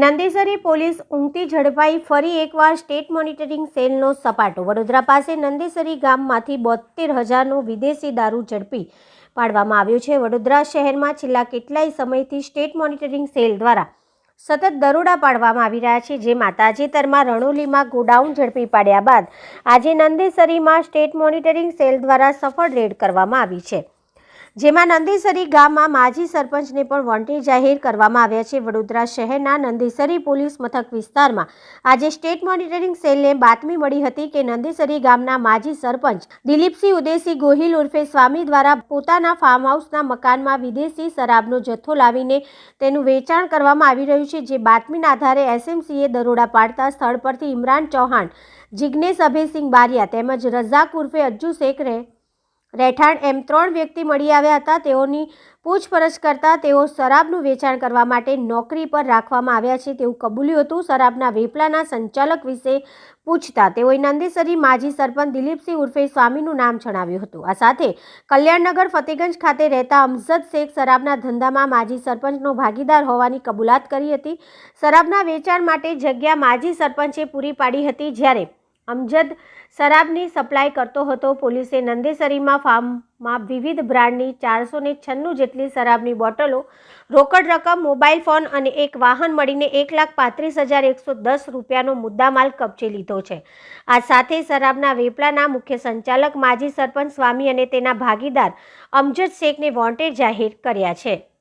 Nandesari police ઊંઘતી ઝડપાઈ ફરી એકવાર સ્ટેટ મોનિટરિંગ સેલનો સપાટો. વડોદરા પાસે નંદેસરી ગામમાંથી બોતેર હજારનો વિદેશી દારૂ ઝડપી પાડવામાં આવ્યો છે. વડોદરા શહેરમાં છેલ્લા કેટલાય સમયથી સ્ટેટ મોનિટરિંગ સેલ દ્વારા સતત દરોડા પાડવામાં આવી રહ્યા છે, જેમાં તાજેતરમાં રણોલીમાં ગોડાઉન ઝડપી પાડ્યા બાદ આજે નંદેસરીમાં સ્ટેટ મોનિટરિંગ સેલ દ્વારા સફળ રેડ કરવામાં આવી છે. જેમાં નંદીસરી ગામમાં માજી સરપંચને પણ વોન્ટેડ જાહેર કરવામાં આવ્યા છે. વડોદરા શહેરના નંદીસરી પોલીસ મથક વિસ્તારમાં આજે સ્ટેટ મોનિટરિંગ સેલને બાતમી મળી હતી કે નંદેસરી ગામના માજી સરપંચ દિલીપસિંહ ઉદયસિંહ ગોહિલ ઉર્ફે સ્વામી દ્વારા પોતાના ફાર્મ હાઉસના મકાનમાં વિદેશી શરાબનો જથ્થો લાવીને તેનું વેચાણ કરવામાં આવી રહ્યું છે. જે બાતમીના આધારે એસએમસીએ દરોડા પાડતા સ્થળ પરથી ઇમરાન ચૌહાણ, જિગ્નેશ અભયસિંહ બારિયા તેમજ રઝાક ઉર્ફે અજ્જુ શેખ રહે રહેઠાણ એમ ત્રણ વ્યક્તિ મળી આવ્યા હતા. તેઓની પૂછપરછ કરતા તેઓ શરાબનું વેચાણ કરવા માટે નોકરી પર રાખવામાં આવ્યા છે તેવું કબૂલ્યું હતું. શરાબના વેપલાના સંચાલક વિશે પૂછતા તેઓએ નંદેસરી માજી સરપંચ દિલીપસિંહ ઉર્ફે સ્વામીનું નામ જણાવ્યું હતું. આ સાથે કલ્યાણનગર ફતેગંજ ખાતે રહેતા અમઝદ શેખ શરાબના ધંધામાં માજી સરપંચનો ભાગીદાર હોવાની કબૂલાત કરી હતી. શરાબના વેચાણ માટે જગ્યા માજી સરપંચે પૂરી પાડી હતી જ્યારે અમજદ શરાબની સપ્લાય કરતો હતો. પોલીસે નંદેસરીમાં ફાર્મમાં વિવિધ બ્રાન્ડની ચારસો ને છન્નું જેટલી શરાબની બોટલો, રોકડ રકમ, મોબાઈલ ફોન અને એક વાહન મળીને એક લાખ પાંત્રીસ હજાર એકસો દસ રૂપિયાનો મુદ્દામાલ કબજે લીધો છે. આ સાથે શરાબના વેપલાના મુખ્ય સંચાલક, માજી સરપંચ સ્વામી અને તેના ભાગીદાર અમજદ શેખને વોન્ટેડ જાહેર કર્યા છે.